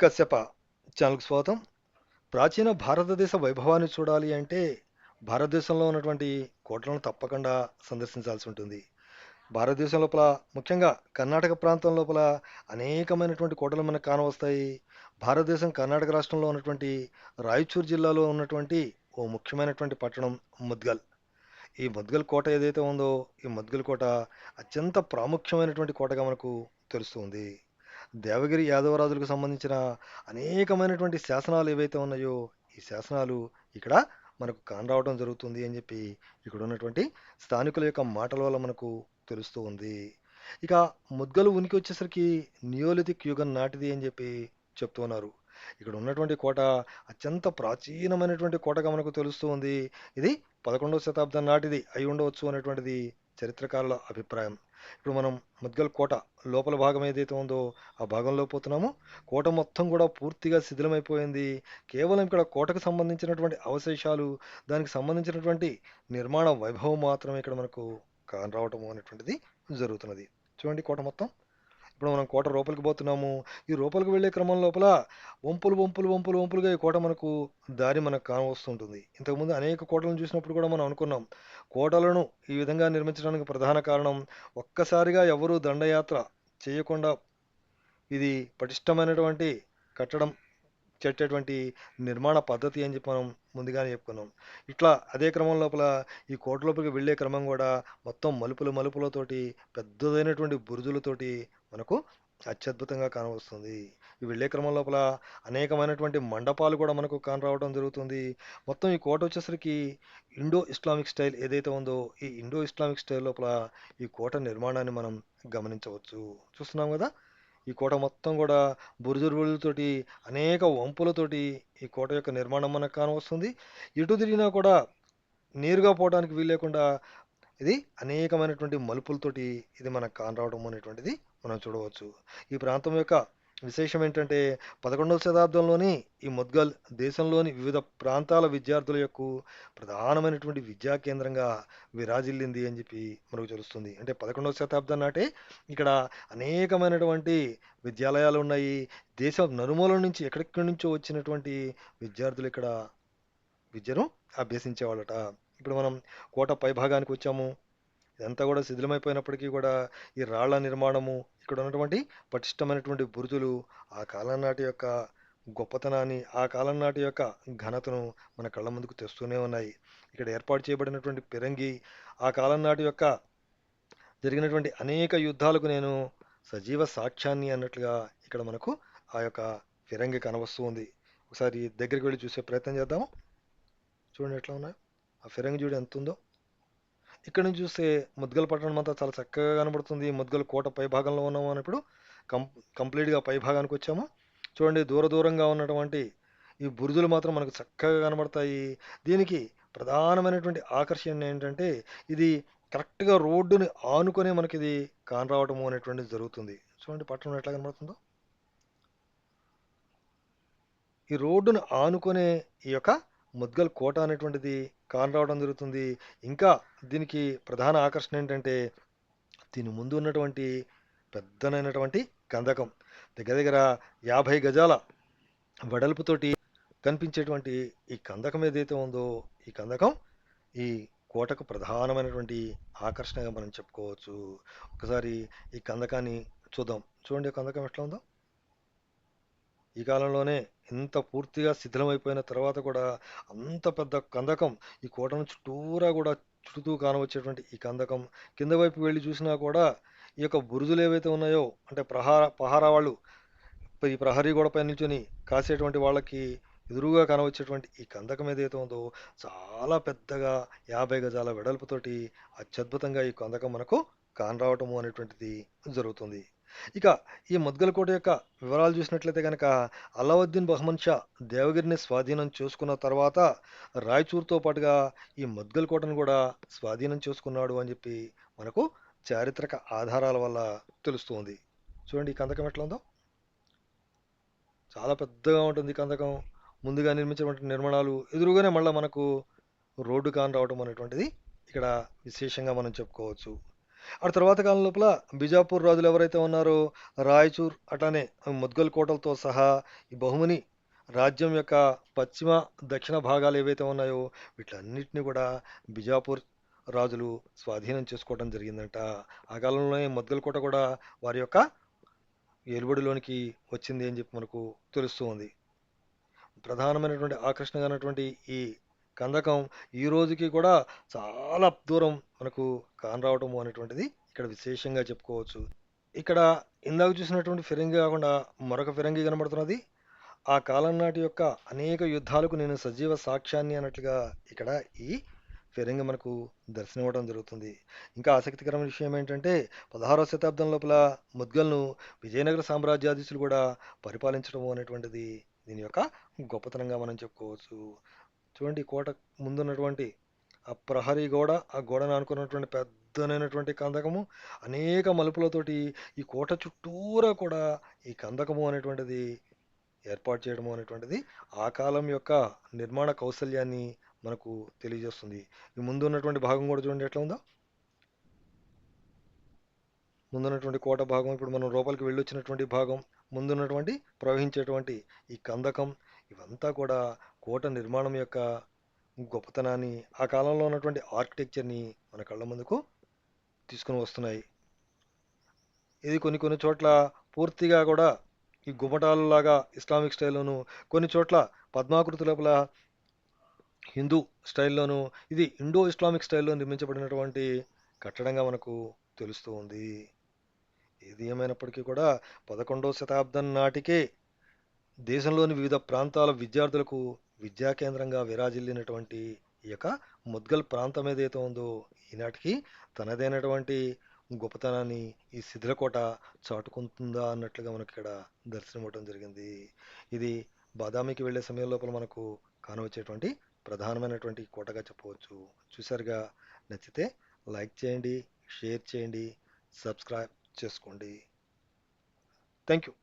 కశ్యప. ఛానల్కి స్వాగతం. ప్రాచీన భారతదేశ వైభవాన్ని చూడాలి అంటే భారతదేశంలో ఉన్నటువంటి కోటలను తప్పకుండా సందర్శించాల్సి ఉంటుంది. భారతదేశం లోపల ముఖ్యంగా కర్ణాటక ప్రాంతం లోపల అనేకమైనటువంటి కోటలు మనకు కానవస్తాయి. భారతదేశం కర్ణాటక రాష్ట్రంలో ఉన్నటువంటి రాయచూర్ జిల్లాలో ఉన్నటువంటి ఓ ముఖ్యమైనటువంటి పట్టణం ముద్గల్. ఈ ముద్గల్ కోట ఏదైతే ఉందో ఈ ముద్గల్ కోట అత్యంత ప్రాముఖ్యమైనటువంటి కోటగా మనకు తెలుస్తుంది దేవగిరి యాదవరాజులకు సంబంధించిన అనేకమైనటువంటి శాసనాలు ఏవైతే ఉన్నాయో ఈ శాసనాలు ఇక్కడ మనకు కానరావడం జరుగుతుంది అని చెప్పి ఇక్కడ ఉన్నటువంటి స్థానికుల యొక్క మాటల వల్ల మనకు తెలుస్తూ ఉంది. ఇక ముద్గలు ఉనికి వచ్చేసరికి నియోలిథిక్ యుగం నాటిది అని చెప్పి చెప్తూ ఉన్నారు. ఇక్కడ ఉన్నటువంటి కోట అత్యంత ప్రాచీనమైనటువంటి కోటగా మనకు తెలుస్తూ ఉంది. ఇది పదకొండవ శతాబ్దం నాటిది అయి ఉండవచ్చు అనేటువంటిది చరిత్రకారుల అభిప్రాయం. ఇప్పుడు మనం ముద్గల్ కోట లోపల భాగం ఏదైతే ఉందో ఆ భాగంలో పోతున్నాము. కోట మొత్తం కూడా పూర్తిగా శిథిలమైపోయింది. కేవలం ఇక్కడ కోటకు సంబంధించినటువంటి అవశేషాలు దానికి సంబంధించినటువంటి నిర్మాణ వైభవం మాత్రమే ఇక్కడ మనకు కానరావటం అనేటువంటిది జరుగుతున్నది. చూడండి కోట మొత్తం. ఇప్పుడు మనం కోట లోపలికి పోతున్నాము. ఈ లోపలికి వెళ్ళే క్రమం లోపల వంపులు వంపులు వంపులు వంపులుగా ఈ కోట మనకు దారి మనకు కానవస్తుంటుంది. ఇంతకుముందు అనేక కోటలను చూసినప్పుడు కూడా మనం అనుకున్నాం. కోటలను ఈ విధంగా నిర్మించడానికి ప్రధాన కారణం ఒక్కసారిగా ఎవరూ దండయాత్ర చేయకుండా ఇది పటిష్టమైనటువంటి కట్టడం చెట్టేటువంటి నిర్మాణ పద్ధతి అని చెప్పి మనం ముందుగానే చెప్పుకున్నాం. ఇట్లా అదే క్రమం లోపల ఈ కోట లోపలికి వెళ్ళే క్రమం కూడా మొత్తం మలుపులు మలుపులతోటి పెద్దదైనటువంటి బురుజులతోటి మనకు అత్యద్భుతంగా కానవస్తుంది. ఈ వెళ్ళే క్రమం లోపల అనేకమైనటువంటి మండపాలు కూడా మనకు కానరావడం జరుగుతుంది. మొత్తం ఈ కోట వచ్చేసరికి ఇండో ఇస్లామిక్ స్టైల్ ఏదైతే ఉందో ఈ ఇండో ఇస్లామిక్ స్టైల్ లోపల ఈ కోట నిర్మాణాన్ని మనం గమనించవచ్చు. చూస్తున్నాం కదా? ఈ కోట మొత్తం కూడా బురుజురులతోటి అనేక వంపులతోటి ఈ కోట యొక్క నిర్మాణం మనకు కానవస్తుంది. ఎటు తిరిగినా కూడా నేరుగా పోవడానికి వీలు లేకుండా ఇది అనేకమైనటువంటి మలుపులతోటి ఇది మనకు కానరావడం అనేటువంటిది మనం చూడవచ్చు. ఈ ప్రాంతం యొక్క విశేషం ఏంటంటే పదకొండవ శతాబ్దంలోని ఈ ముద్గల్ దేశంలోని వివిధ ప్రాంతాల విద్యార్థుల యొక్క ప్రధానమైనటువంటి విద్యా కేంద్రంగా విరాజిల్లింది అని చెప్పి మనకు తెలుస్తుంది. అంటే పదకొండవ శతాబ్దం నాటే ఇక్కడ అనేకమైనటువంటి విద్యాలయాలు ఉన్నాయి. దేశం నలుమూల నుంచి ఎక్కడెక్కడి నుంచో వచ్చినటువంటి విద్యార్థులు ఇక్కడ విద్యను అభ్యసించేవాళ్ళట. ఇప్పుడు మనం కోట పైభాగానికి వచ్చాము. ఇదంతా కూడా శిథిలమైపోయినప్పటికీ కూడా ఈ రాళ్ళ నిర్మాణము ఇక్కడ ఉన్నటువంటి పటిష్టమైనటువంటి బురుజులు ఆ కాలం నాటి యొక్క గొప్పతనాన్ని ఆ కాలం నాటి యొక్క ఘనతను మన కళ్ళ ముందుకు తెస్తూనే ఉన్నాయి. ఇక్కడ ఏర్పాటు చేయబడినటువంటి పిరంగి ఆ కాలం నాటి యొక్క జరిగినటువంటి అనేక యుద్ధాలకు నేను సజీవ సాక్ష్యాన్ని అన్నట్లుగా ఇక్కడ మనకు ఆ యొక్క ఫిరంగి కనవస్తూ ఉంది. ఒకసారి దగ్గరికి వెళ్ళి చూసే ప్రయత్నం చేద్దాము. చూడండి ఎట్లా ఉన్నాయో. ఆ ఫిరంగి చూడు ఎంత ఉందో ఇక్కడ నుంచి చూస్తే ముద్గల్ పట్టణం అంతా చాలా చక్కగా కనబడుతుంది. ముద్గల్ కోట పై భాగంలో ఉన్నాము అన్నప్పుడు కం కంప్లీట్గా పై భాగానికి వచ్చాము. చూడండి దూర దూరంగా ఉన్నటువంటి ఈ బురుజులు మాత్రం మనకు చక్కగా కనబడతాయి. దీనికి ప్రధానమైనటువంటి ఆకర్షణ ఏంటంటే ఇది కరెక్ట్గా రోడ్డుని ఆనుకొని మనకి ఇది కానరావటము అనేటువంటిది జరుగుతుంది. చూడండి పట్టణం ఎట్లా కనబడుతుందో. ఈ రోడ్డును ఆనుకునే ఈ యొక్క ముద్గల్ కోట అనేటువంటిది కానరావడం జరుగుతుంది. ఇంకా దీనికి ప్రధాన ఆకర్షణ ఏంటంటే దీని ముందు ఉన్నటువంటి పెద్దనైనటువంటి కందకం దగ్గర దగ్గర యాభై గజాల వెడల్పుతోటి కనిపించేటువంటి ఈ కందకం ఏదైతే ఉందో ఈ కందకం ఈ కోటకు ప్రధానమైనటువంటి ఆకర్షణగా మనం చెప్పుకోవచ్చు. ఒకసారి ఈ కందకాన్ని చూద్దాం. చూడండి కందకం ఎట్లా ఉందో. ఈ కాలంలోనే ఇంత పూర్తిగా శిథిలమైపోయిన తర్వాత కూడా అంత పెద్ద కందకం ఈ కోటను చుట్టూరా కూడా చుడుతూ కానవచ్చేటువంటి ఈ కందకం కింద వైపు వెళ్ళి చూసినా కూడా ఈ యొక్క బురుజులు ఏవైతే ఉన్నాయో అంటే ప్రహార పహారా వాళ్ళు ఈ ప్రహరీ గోడపై నిల్చొని కాసేటువంటి వాళ్ళకి ఎదురుగా కనవచ్చేటువంటి ఈ కందకం ఏదైతే ఉందో చాలా పెద్దగా యాభై గజాల వెడల్పుతోటి అత్యద్భుతంగా ఈ కందకం మనకు కానరావటము అనేటువంటిది జరుగుతుంది. ఇక ఈ ముద్గలకోట యొక్క వివరాలు చూసినట్లయితే కనుక అల్లావుద్దీన్ బహమన్ షా దేవగిరిని స్వాధీనం చేసుకున్న తర్వాత రాయచూర్తో పాటుగా ఈ ముద్గలకోటను కూడా స్వాధీనం చేసుకున్నాడు అని చెప్పి మనకు చారిత్రక ఆధారాల వల్ల తెలుస్తుంది. చూడండి ఈ కందకం ఎట్లా ఉందో. చాలా పెద్దగా ఉంటుంది ఈ కందకం. ముందుగా నిర్మించినటువంటి నిర్మాణాలు ఎదురుగానే మళ్ళీ మనకు రోడ్డు కాని రావడం అనేటువంటిది ఇక్కడ విశేషంగా మనం చెప్పుకోవచ్చు. ఆ తర్వాత కాలం లోపల బిజాపూర్ రాజులు ఎవరైతే ఉన్నారో రాయచూర్ అట్లానే ముద్గల్ కోటలతో సహా ఈ బహుమని రాజ్యం యొక్క పశ్చిమ దక్షిణ భాగాలు ఏవైతే ఉన్నాయో వీటన్నిటిని కూడా బిజాపూర్ రాజులు స్వాధీనం చేసుకోవడం జరిగిందంట. ఆ కాలంలోనే ముద్గల్ కోట కూడా వారి యొక్క ఏలుబడిలోనికి వచ్చింది అని చెప్పి మనకు తెలుస్తూ ఉంది. ప్రధానమైనటువంటి ఆకర్షణగా ఉన్నటువంటి ఈ కందకం ఈ రోజుకి కూడా చాలా దూరం మనకు కానరావటం అనేటువంటిది ఇక్కడ విశేషంగా చెప్పుకోవచ్చు. ఇక్కడ ఇందాక చూసినటువంటి ఫిరంగి కాకుండా మరొక ఫిరంగి కనబడుతున్నది. ఆ కాలం నాటి యొక్క అనేక యుద్ధాలకు నేను సజీవ సాక్ష్యాన్ని అన్నట్లుగా ఇక్కడ ఈ ఫిరంగి మనకు దర్శనమివ్వడం జరుగుతుంది. ఇంకా ఆసక్తికరమైన విషయం ఏంటంటే పదహారవ శతాబ్దం లోపల ముద్గల్ను విజయనగర సామ్రాజ్యాధీశులు కూడా పరిపాలించడం అనేటువంటిది దీని యొక్క గొప్పతనంగా మనం చెప్పుకోవచ్చు. చూడండి ఈ కోట ముందున్నటువంటి ఆ ప్రహరీ గోడ ఆ గోడను అనుకున్నటువంటి పెద్దనైనటువంటి కందకము అనేక మలుపులతోటి ఈ కోట చుట్టూరా కూడా ఈ కందకము అనేటువంటిది ఏర్పాటు చేయడము అనేటువంటిది ఆ కాలం యొక్క నిర్మాణ కౌశల్యాన్ని మనకు తెలియజేస్తుంది. ఈ ముందు ఉన్నటువంటి భాగం కూడా చూడండి ఎట్లా ఉందో. ముందున్నటువంటి కోట భాగం ఇప్పుడు మనం లోపలికి వెళ్ళొచ్చినటువంటి భాగం ముందున్నటువంటి ప్రవహించేటువంటి ఈ కందకం ఇవంతా కూడా కోట నిర్మాణం యొక్క గొప్పతనాన్ని ఆ కాలంలో ఉన్నటువంటి ఆర్కిటెక్చర్ని మన కళ్ళ ముందుకు తీసుకుని వస్తున్నాయి. ఇది కొన్ని కొన్ని చోట్ల పూర్తిగా కూడా ఈ గుమ్మటాలలాగా ఇస్లామిక్ స్టైల్లోను కొన్ని చోట్ల పద్మాకృతి లోపల హిందూ స్టైల్లోను ఇది ఇండో ఇస్లామిక్ స్టైల్లో నిర్మించబడినటువంటి కట్టడంగా మనకు తెలుస్తూ ఉంది. ఏది ఏమైనప్పటికీ కూడా పదకొండవ శతాబ్దం నాటికే దేశంలోని వివిధ ప్రాంతాల విద్యార్థులకు విద్యా కేంద్రంగా విరాజిల్లినటువంటి ఈ యొక్క ముద్గల్ ప్రాంతం ఏదైతే ఉందో ఈనాటికి తనదైనటువంటి గొప్పతనాన్ని ఈ శిథిలకోట చాటుకుంటుందా అన్నట్లుగా మనకి ఇక్కడ దర్శనం జరిగింది. ఇది బాదామికి వెళ్ళే సమయం లోపల మనకు కానవచ్చేటువంటి ప్రధానమైనటువంటి కోటగా చెప్పవచ్చు. చూసారుగా నచ్చితే లైక్ చేయండి షేర్ చేయండి సబ్స్క్రైబ్ చేసుకోండి. Thank you